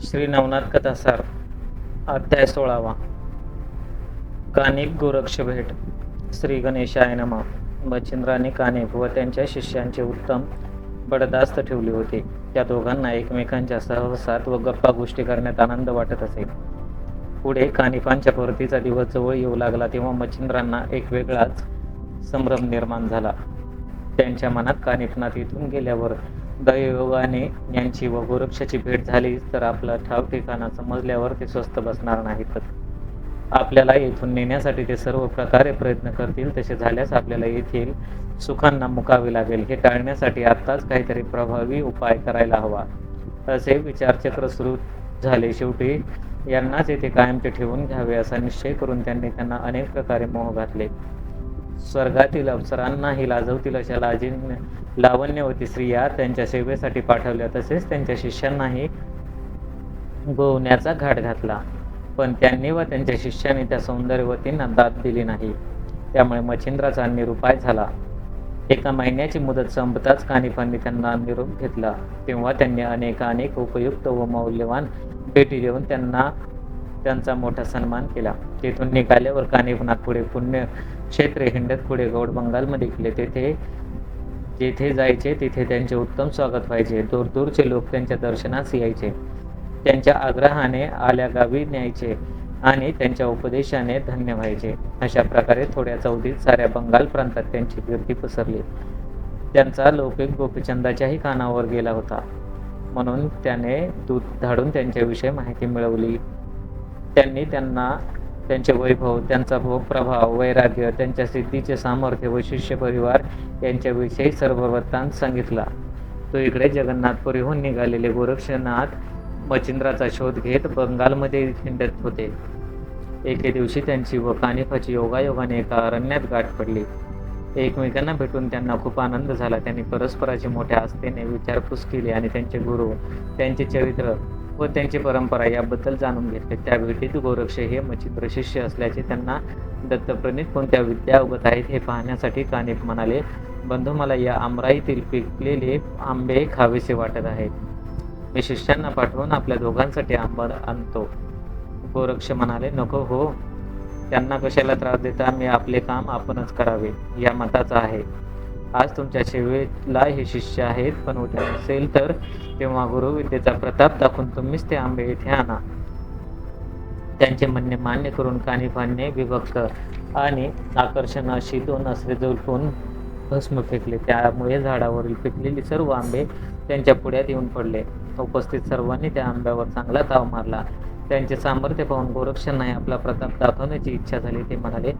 श्री नवनाथ कथासार अध्याय सोळावा. कानिक गोरक्ष भेट श्री गणेशाय नमा. मच्छिंद्राने कानिक व त्यांच्या शिष्यांचे उत्तम बडदास्त ठेवले होते. त्या दोघांना एकमेकांच्या सहवासात व गप्पा गोष्टी करण्यात आनंद वाटत असे. पुढे कानिफांच्या परतीचा दिवस जवळ येऊ लागला तेव्हा मच्छिंद्रांना एक वेगळाच संभ्रम निर्माण झाला. त्यांच्या मनात कानिफनाथ इथून गेल्यावर दैवयोगाने यांची व गोरक्षाची भेट झाली तर आपला ठाव ठिकाणा समजल्यावर ते स्वस्त बसणार नाहीत. आपल्याला येथून नेण्यासाठी ते सर्व प्रकारे प्रयत्न करतील तसे झाल्यास आपल्याला येथील सुखांना मुकावे लागेल. हे टाळण्यासाठी आत्ताच काहीतरी प्रभावी उपाय करायला हवा. असे विचारचक्र सुरू झाले. शेवटी यांनाच येथे कायमचे ठेवून घ्यावे असा निश्चय करून त्यांनी त्यांना अनेक प्रकारे मोह घातले. स्वर्गातील अप्सरांनाही लाजवतील अशा लाजीन लावण्यवती स्त्रिया त्यांच्या सेवेसाठी पाठवल्या. तसेच त्यांच्या शिष्यांनाही गोवण्याचा घाट घातला. पण त्यांनी व त्यांच्या शिष्यांनी त्या सौंदर्यवतींना दाद दिली नाही. त्यामुळे मच्छिंद्राचा निरुपाय झाला. एका महिन्याची मुदत संपताच कानिफांनी त्यांना निरोप घेतला. तेव्हा त्यांनी अनेकानेक उपयुक्त व मौल्यवान भेटी देऊन त्यांना त्यांचा मोठा सन्मान केला. तेथून निघाल्यावर कानिफनाथ पुढे पुण्य क्षेत्रे हिंडत पुढे गौड बंगालमध्ये गेले. तेथे जेथे जायचे तिथे त्यांचे उत्तम स्वागत व्हायचे. दूरदूरचे लोक त्यांच्या दर्शनास यायचे. त्यांच्या आग्रहाने आल्या गावी न्यायचे आणि त्यांच्या उपदेशाने धन्य व्हायचे. अशा प्रकारे थोड्या चौधीत साऱ्या बंगाल प्रांतात त्यांची कीर्ती पसरली. त्यांचा लौकिक गोपीचंदाच्याही कानावर गेला होता. म्हणून त्याने दूध धाडून त्यांच्याविषयी माहिती मिळवली. त्यांनी त्यांना त्यांचे वैभव त्यांचा भोग प्रभाव वैराग्य त्यांच्या सिद्धीचे सामर्थ्य व शिष्य परिवार यांच्याविषयी सर्व वृत्तांत सांगितला. तो इकडे जगन्नाथपुरीहून निघालेले गोरक्षनाथ मचिंद्राचा शोध घेत बंगालमध्ये हिंडत होते. एके दिवशी त्यांची व कानिफाची योगायोगाने एका अरण्यात गाठ पडली. एकमेकांना भेटून त्यांना खूप आनंद झाला. त्यांनी परस्पराची मोठ्या आस्थेने विचारपूस केली आणि त्यांचे गुरु त्यांचे चरित्र व त्यांची परंपरा याबद्दल जाणून घेतले. त्या भेटीत गोरक्ष हे मच्छिंद्र शिष्य असल्याचे त्यांना दत्तप्रणित कोणत्या विद्या अवगत आहेत हे पाहण्यासाठी कानिप म्हणाले बंधू मला या आमराईतील पिकलेले आंबे खावेसे वाटत आहेत. मी शिष्यांना पाठवून आपल्या दोघांसाठी आंबा आणतो. गोरक्ष म्हणाले नको हो. त्यांना कशाला त्रास देता? मी आपले काम आपणच करावे. या मताचा आहे. आज तुमच्या सेवेला हे शिष्य आहेत पण उद्या नसेल तर तेव्हा गुरुविद्येचा प्रताप दाखवून तुम्हीच ते आंबे येथे आणा. त्यांचे म्हणणे मान्य करून कानिफांनी विभक्त आणि आकर्षण अशी दोन अस्त्रे झुलपून भस्म फेकले. त्यामुळे झाडावरील पिकलेली सर्व आंबे त्यांच्या पुढ्यात येऊन पडले. उपस्थित सर्वांनी त्या आंब्यावर चांगला ताव मारला. त्यांचे सामर्थ्य पाहून गोरक्षांनाही आपला प्रताप दाखवण्याची इच्छा झाली. ते म्हणाले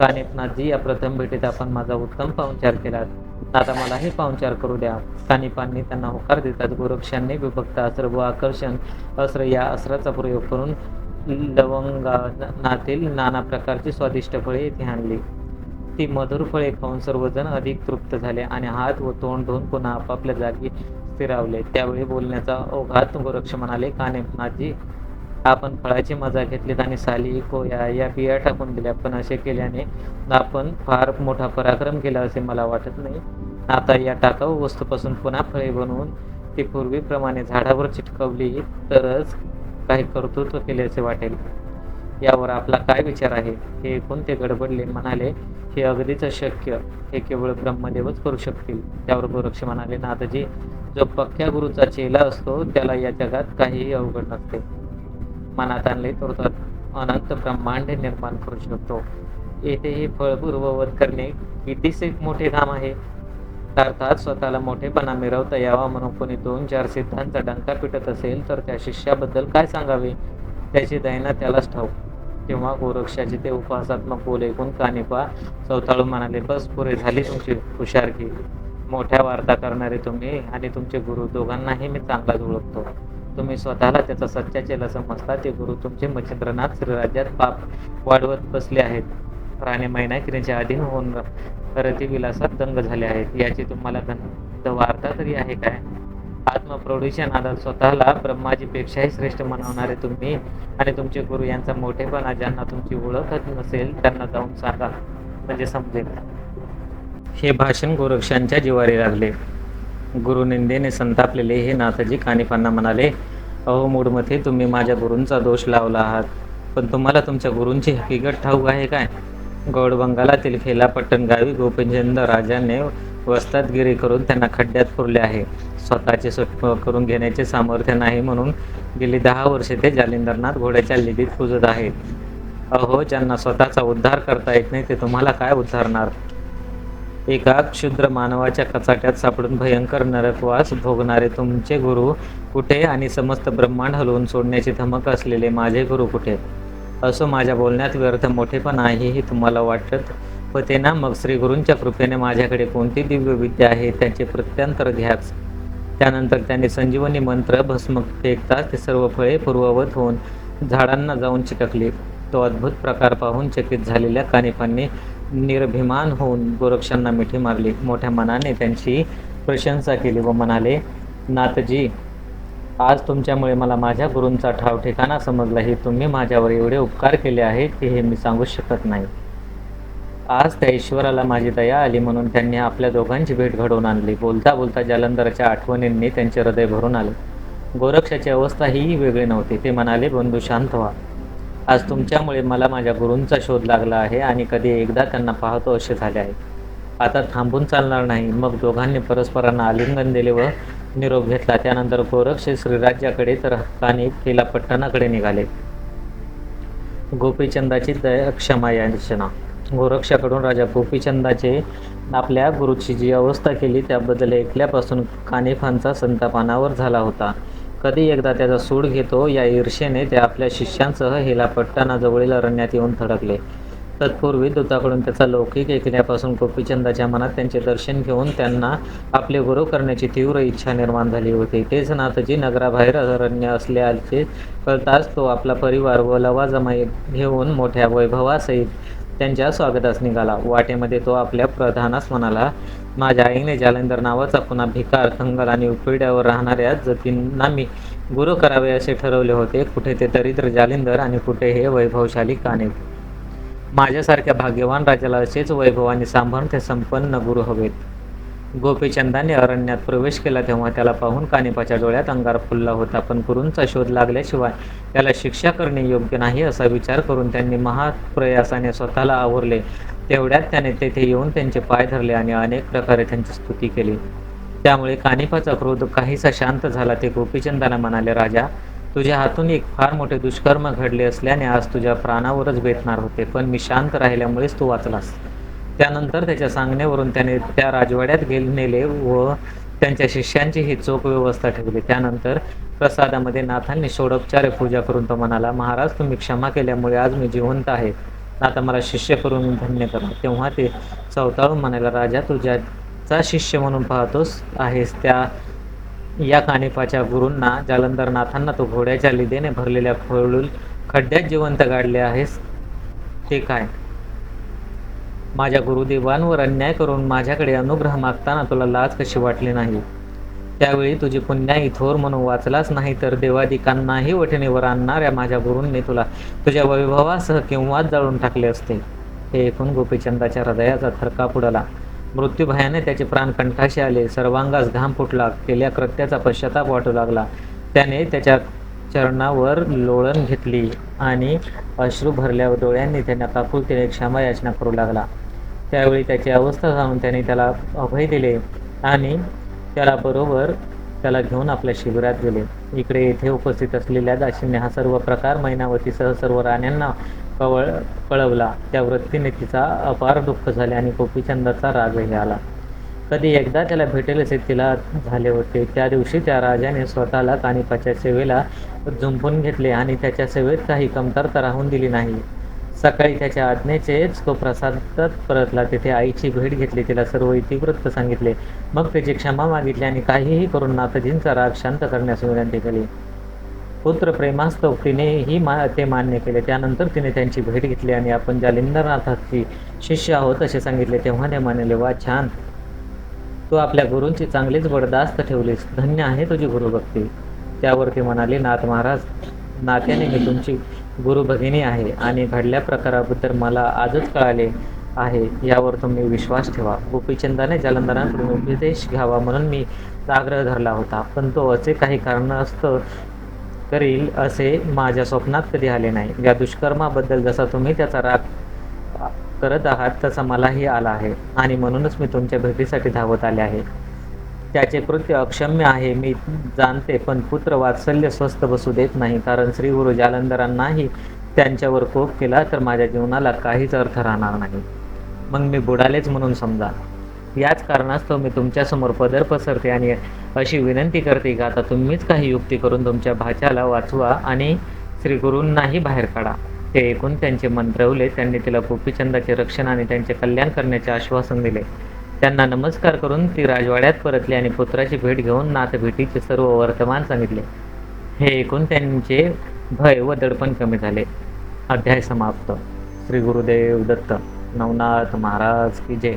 कानिपनाथजी या प्रथम भेटीत आपण माझा उत्तम पाहुणचार केलात आता मलाही पाहुणचार करू द्या. कानिपांनी त्यांना होकार देतात. गोरक्षांनी विभक्त अस्त्र व आकर्षण अस्त्र या अस्त्राचा प्रयोग करून लवंगानातील नाना प्रकारची स्वादिष्ट फळे येथे आणली. ती मधुर फळे खाऊन सर्वजण अधिक तृप्त झाले आणि हात व तोंड धुवून पुन्हा आपापल्या जागी स्थिरावले. त्यावेळी बोलण्याचा ओघात गोरक्ष म्हणाले कानिपनाथजी आपण फळाची मजा घेतलीत आणि साली कोया या बिया टाकून दिल्या. पण असे केल्याने आपण फार मोठा पराक्रम केला असे मला वाटत नाही. आता या टाकाऊ वस्तूपासून पुन्हा फळे बनवून ती पूर्वीप्रमाणे झाडावर चिटकवली तरच काही कर्तृत्व केल्याचे वाटेल. यावर आपला काय विचार आहे? हे ऐकून ते गडबडले. म्हणाले हे अगदीच अशक्य. हे केवळ ब्रह्मदेवच करू शकतील. त्यावर गोरक्ष म्हणाले नाथजी जो पक्क्या गुरुचा चेला असतो त्याला या जगात काहीही अवघड नसते. मनात आणले तर अनंत ब्रह्मांड निर्माण करू शकतो. येथे हे फळ पूर्ववत करणे कितीच एक मोठे काम आहे. अर्थात स्वतःला मोठेपणा मिरवता यावा म्हणून कोणी दोन चार सिद्धांचा डंका पिटत असेल तर त्या शिष्याबद्दल काय सांगावे? त्याची दैना त्यालाच ठाऊक. तेव्हा गोरक्षाचे ते उपहासात्मक बोल ऐकून कानिपा चौथाळून म्हणाले बस पुरे झाली तुमची हुशारकी मोठ्या वार्ता करणारे तुम्ही आणि तुमचे गुरु दोघांनाही मी चांगलाच ओळखतो. तुम्ही स्वतःला त्याचा सच्चा चेला समजता ते गुरु तुमचे मच्छिंद्रनाथ श्रीराज्यात पाप वाढवत बसले आहेत. राणे मैनाकिरीच्या अधीन होऊन रतिविलासात दंग झाले आहेत. याची तुम्हाला गंध वार्ता तरी आहे काय? आत्मप्रौढीच्या नादात स्वतःला ब्रह्माजीपेक्षाही श्रेष्ठ मनवणारे तुम्ही आणि तुमचे गुरु यांचा मोठेपणा ज्यांना तुमची ओळखच नसेल त्यांना जाऊन सांगा. म्हणजे समजेल. हे भाषण गोरक्षांच्या जिवारी लागले. गुरुनिंदेने संतापलेले हे नाथजी कानिफांना म्हणाले अहो मूडमध्ये तुम्ही माझ्या गुरूंचा दोष लावला आहात पण तुम्हाला तुमच्या गुरूंची हकीकत ठाऊक आहे काय? गौड बंगालातील खेलापट्टण गावी गोपीचंद राजाने वस्तादगिरी करून त्यांना खड्ड्यात पुरले आहे. स्वतःचे सुटका करून घेण्याचे सामर्थ्य नाही म्हणून गेली दहा वर्षे ते जालिंदरनाथ घोड्याच्या लिदीत पुजत आहेत. अहो ज्यांना स्वतःचा उद्धार करता येत नाही ते तुम्हाला काय उद्धारणार? एका क्षुद्र मानवाच्या कचाट्यात सापडून भयंकर नरकवास भोगणारे तुमचे गुरु कुठे आणि समस्त ब्रह्मांड हलवून सोडण्याची धमक असलेले माझे गुरु कुठे? असो माझ्या बोलण्यात व्यर्थ मोठेपण आहे हे तुम्हाला वाटत? होते ना मग श्री गुरूंच्या कृपेने माझ्याकडे कोणती दिव्य विद्या आहे त्याचे प्रत्यांतर घ्याच. त्यानंतर त्यांनी संजीवनी मंत्र भस्म फेकताच ते सर्व फळे पूर्ववत होऊन झाडांना जाऊन चिटकली तो अद्भुत प्रकार पाहून चकित झालेल्या कानिफांनी निर्भिमान होऊन गोरक्षांना मिठी मारली. मोठ्या मनाने त्यांची प्रशंसा केली व म्हणाले नाथजी आज तुमच्यामुळे मला माझ्या गुरूंचा ठाव ठिकाणा समजला. हे तुम्ही माझ्यावर एवढे उपकार केले आहेत की हे मी सांगू शकत नाही. आज त्या ईश्वराला माझी दया आली म्हणून त्यांनी आपल्या दोघांची भेट घडवून आणली. बोलता बोलता जालंधराच्या आठवणींनी त्यांचे हृदय भरून आले. गोरक्षाची अवस्था ही वेगळी नव्हती. ते म्हणाले बंधू शांत व्हा. आज तुमच्यामुळे मला माझ्या गुरूंचा शोध लागला आहे आणि कधी एकदा त्यांना पाहतो असे झाले आहे. आता थांबून चालणार नाही. मग दोघांनी परस्परांना आलिंगन दिले व निरोप घेतला. त्यानंतर गोरक्ष श्रीराज्याकडे तर हक्काने केला पट्टणाकडे निघाले. गोपीचंदाची दया क्षमा याचना गोरक्षाकडून राजा गोपीचंदाचे आपल्या गुरुची जी अवस्था केली त्याबद्दल ऐकल्यापासून कानिफांचा संतापानावर झाला होता. कधी एकदा त्याचा सूड घेतो या ईर्षेने ते आपल्या शिष्यांसह हेला पट्टणाजवळील अरण्यात येऊन थडकले. तत्पूर्वी दूताकडून त्याचा लौकिक ऐकण्यापासून गोपीचंदाच्या मनात त्यांचे दर्शन घेऊन त्यांना आपले गुरु करण्याची तीव्र इच्छा निर्माण झाली होती. तेच नाथजी नगराबाहेर अरण्य असल्याचे कळताच तो आपला परिवार व लवाजमाई घेऊन मोठ्या वैभवासहित त्यांच्या स्वागतास निघाला. वाटेमध्ये तो आपल्या प्रधानास म्हणाला माझ्या आईने जालंधर नावाचा पुन्हा भिकार कंगाल आणि उकिरड्यावर राहणाऱ्या जतींना मी गुरु करावे असे ठरवले होते. कुठे ते दरिद्र जालिंदर आणि कुठे हे वैभवशाली काने माझ्यासारख्या भाग्यवान राजाला असेच वैभव आणि ते संपन्न गुरु हवेत. गोपीचंदाने अरण्यात प्रवेश केला तेव्हा त्याला पाहून कानिपाच्या डोळ्यात अंगार फुलला होता. पण गुरूंचा शोध लागल्याशिवाय त्याला शिक्षा करणे योग्य नाही असा विचार करून त्यांनी महाप्रयासाने स्वतःला आवरले. तेवढ्यात त्याने तेथे येऊन त्यांचे पाय धरले आणि अनेक प्रकारे त्यांची स्तुती केली. त्यामुळे कानिफाचा क्रोध काहीसा शांत झाला. ते गोपीचंदाला म्हणाले राजा तुझ्या हातून एक फार मोठे दुष्कर्म घडले असल्याने आज तुझ्या प्राणावरच बेतणार होते पण मी शांत राहिल्यामुळेच तू वाचलास. त्यानंतर त्याच्या सांगण्यावरून त्याने त्या राजवाड्यात गेले नेले व त्यांच्या शिष्यांची ही चोख व्यवस्था ठेवली. त्यानंतर प्रसादामध्ये नाथांनी षोडोपचारे पूजा करून तो म्हणाला महाराज तुम्ही क्षमा केल्यामुळे आज मी जिवंत आहे. आता मला शिष्य करून धन्य करा. तेव्हा ते चौताळून म्हणायला राजा तुझ्याचा शिष्य म्हणून पाहतोस आहेस त्या या कानिपाच्या गुरूंना जालंधरनाथांना तो घोड्याच्या लिदेने भरलेल्या खोळूल खड्ड्यात जिवंत गाडले आहेस ते काय? माझ्या गुरुदेवांवर अन्याय करून माझ्याकडे अनुग्रह मागताना तुला लाज कशी वाटली नाही? त्यावेळी तुझी पुण्याई थोर म्हणून वाचलाच नाही तर देवादिकांनाही वठणीवर आणणाऱ्या माझ्या गुरूंनी तुला तुझ्या वैभवासह किंवा जाळून टाकले असते. हे ऐकून गोपीचंदाच्या हृदयाचा थरका उडाला मृत्यूभयाने त्याचे प्राण कंठाशी आले. सर्वांगास घाम फुटला. केल्या कृत्याचा पश्चाताप वाटू लागला. त्याने त्याच्या चरणावर लोळण घेतली आणि अश्रू भरल्या डोळ्यांनी त्यांना काकुलतीने क्षमा याचना करू लागला. त्यावेळी त्याची अवस्था जाणून त्याने त्याला अभय दिले आणि त्याला बरोबर त्याला घेऊन आपल्या शिबिरात गेले. इकडे येथे उपस्थित असलेल्या दासीने हा सर्व प्रकार मैनावतीसह सर्व राण्यांना कवळ कळवला. त्या वृत्तीने तिचा अपार दुःख झाले आणि गोपीचंदाचा रागही आला. कधी एकदा त्याला भेटेल असे तिला झाले होते. त्या दिवशी त्या राजाने स्वतःला कानिपाच्या सेवेला झुंपून घेतले आणि त्याच्या सेवेत काही कमतरता राहून दिली नाही. सकाळी त्याच्या आज्ञेचेच तो प्रसादात परतला. तेथे आईची भेट घेतली. तिला सर्व इतिवृत्त सांगितले. मग त्याची क्षमा मागितली आणि काहीही करून नाथजींचा राग शांत करण्यास विनंती केली. पुत्र प्रेमास्तव तिनेही मा ते मान्य केले. त्यानंतर तिने त्यांची भेट घेतली आणि आपण जालिंदरनाथाची शिष्य आहोत असे सांगितले तेव्हा ते मानले वा छान. तू आपल्या गुरूंची चांगलीच बडदास्त ठेवलीस. धन्य आहे तुझी गुरुभक्ती. त्यावर ते म्हणाले नाथ महाराज नात्याने मी तुमची गुरु भगिनी आहे आणि घडल्या प्रकाराबद्दल मला आजच कळाले आहे यावर तुम्ही विश्वास ठेवा. गोपीचंदाने जालंधरांकडून उपदेश घ्यावा म्हणून मी आग्रह धरला होता पण तो असे काही कारण असतं करील असे माझ्या स्वप्नात कधी आले नाही. या दुष्कर्माबद्दल जसा तुम्ही त्याचा राग करत आहात तसा मलाही आला आहे आणि म्हणूनच मी तुमच्या भेटीसाठी धावत आले आहे. त्याचे कृत्य अक्षम्य आहे मी जाणते पण पुत्र वात्सल्य स्वस्थ बसू देत नाही कारण श्री गुरु जालंधरांनाही त्यांच्यावर कोप केला तर माझ्या जीवनाला काहीच अर्थ राहणार नाही. मग मी बुडालेच म्हणून समजा. याच कारणास्तव मी तुमच्यासमोर पदर पसरते आणि अशी विनंती करते की आता तुम्हीच काही युक्ती करून तुमच्या भाच्याला वाचवा आणि श्रीगुरूंनाही बाहेर काढा. ते ऐकून त्यांचे मन त्यांनी तिला गोपीचंदाचे रक्षण आणि त्यांचे कल्याण करण्याचे आश्वासन दिले. त्यांना नमस्कार करून ती राजवाड्यात परतली आणि पुत्राची भेट घेऊन नाथभेटीचे सर्व वर्तमान सांगितले. हे ऐकून त्यांचे भय व दडपण कमी झाले. अध्याय समाप्त. श्री गुरुदेव दत्त. नवनाथ महाराज की जय.